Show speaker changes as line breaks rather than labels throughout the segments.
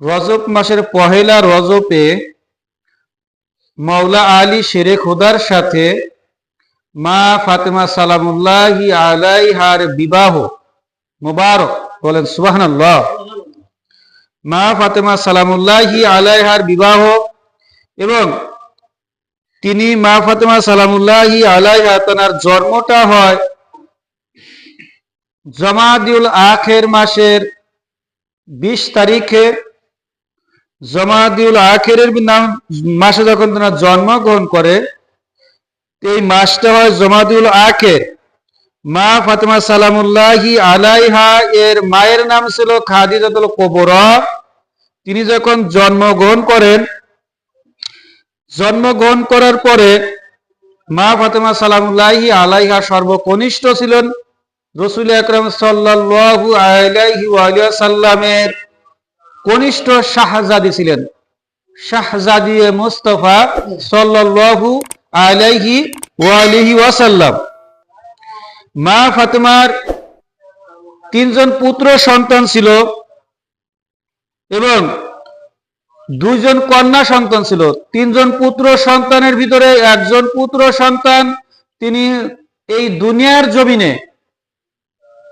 রজব মাসের পহেলা রজবে মৌলা আলী শেরে খোদার সাথে মা ফাতেমা সালামুল্লাহি আলাইহার বিবাহ মোবারক বলেন, সুবহানাল্লাহ। মা ফাতেমা সালামুল্লাহি আলাইহার বিবাহ এবং তিনি মা ফাতেমা সালামুল্লাহি আলাইহা তার জন্মটা হয় জমাদিউল আখের মাসের বিশ তারিখে জমাদিউল আখের নাম, মাসে যখন তারা জন্মগ্রহণ করে, এই মাসটা হয় জমাদিউল আখের। মা ফাতেমা সালামুল্লাহি আলাইহা, এর মায়ের নাম ছিল খাদিজাতুল কোবরা। তিনি যখন জন্মগ্রহণ করেন, জন্মগ্রহণ করার পরে মা ফাতেমা সালামুল্লাহি আলাইহা সর্বকনিষ্ঠ ছিলেন। রসুল আকরম সাল্লাল্লাহু আলাইহি সাল্লামের কনিষ্ঠ শাহজাদি ছিলেন। শাহজাদি মুস্তফা সাল্লাল্লাহু আলাইহি ওয়ালিহি ওয়াসাল্লাম। মা ফাতেমার তিনজন পুত্র সন্তান ছিল এবং দুইজন কন্যা সন্তান ছিল। তিনজন পুত্র সন্তানের ভিতরে একজন পুত্র সন্তান তিনি এই দুনিয়ার জমিনে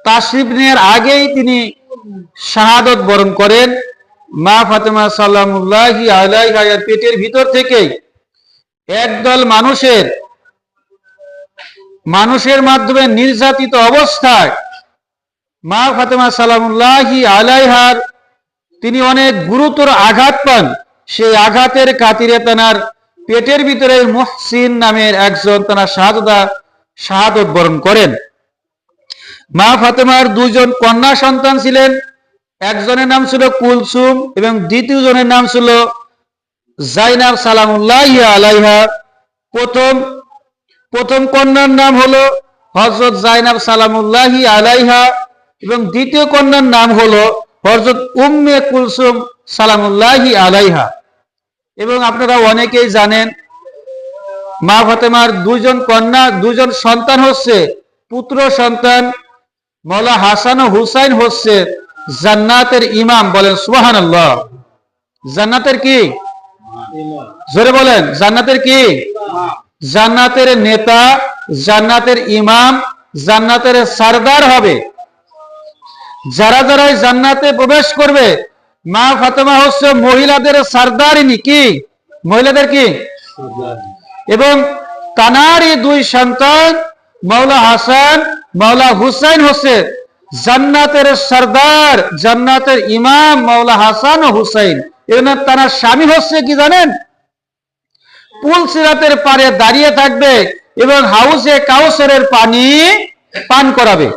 তাশরিফ নেওয়ার আগেই তিনি শাহাদত বরণ করেন। মা ফাতেমা সাল্লামুল্লাহি আলাইহার পেটের ভিতর থেকে একদল মানুষের মানুষের মাধ্যমে নির্যাতিত অবস্থায় মা ফাতেমা সালামুল্লাহি আলাইহার তিনি অনেক গুরুতর আঘাত পান। সেই আঘাতের কাতিরে তানার পেটের ভিতরে মুহসিন নামের একজন তার শাহাদা, শাহাদত বরণ করেন। মা ফাতেমার দুজন কন্যা সন্তান ছিলেন। একজনের নাম ছিল কুলসুম এবং দ্বিতীয় জনের নাম ছিল জাইনাব সালামুল্লাহ আলাইহা। প্রথম প্রথম কন্যার নাম হলো হজরত জাইনাব সালামুল্লাহি আলাইহা এবং দ্বিতীয় কন্যার নাম হলো হজরত উম্মে কুলসুম সালামুল্লাহি আলাইহা। এবং আপনারা অনেকেই জানেন, মা ফাতেমার দুজন কন্যা দুজন সন্তান হচ্ছে, পুত্র সন্তান মৌলা হাসান ও হুসাইন হচ্ছে জান্নাতের ইমাম বলেন সুবাহান জান্নাতের কি? জোরে বলেন, জান্নাতের কি? জান্নাতের নেতা, জান্নাতের ইমাম, জান্নাতের সারদার হবে। যারা যারা জান্নাতে প্রবেশ করবে, মা ফাতেমা হচ্ছে মহিলাদের সারদারিনী, কি? মহিলাদের কি? এবং তানার এই দুই সন্তান, মাওলা হাসান, মাওলা হুসাইন হচ্ছে জান্নাতের সর্দার, জান্নাতের ইমাম মাওলা হাসান হুসাইন। এখানে তারা স্বামী হচ্ছে কি জানেন? পুল সিরাতের পারে দাঁড়িয়ে থাকবে এবং হাউসে কাউসারের পানি পান করাবে।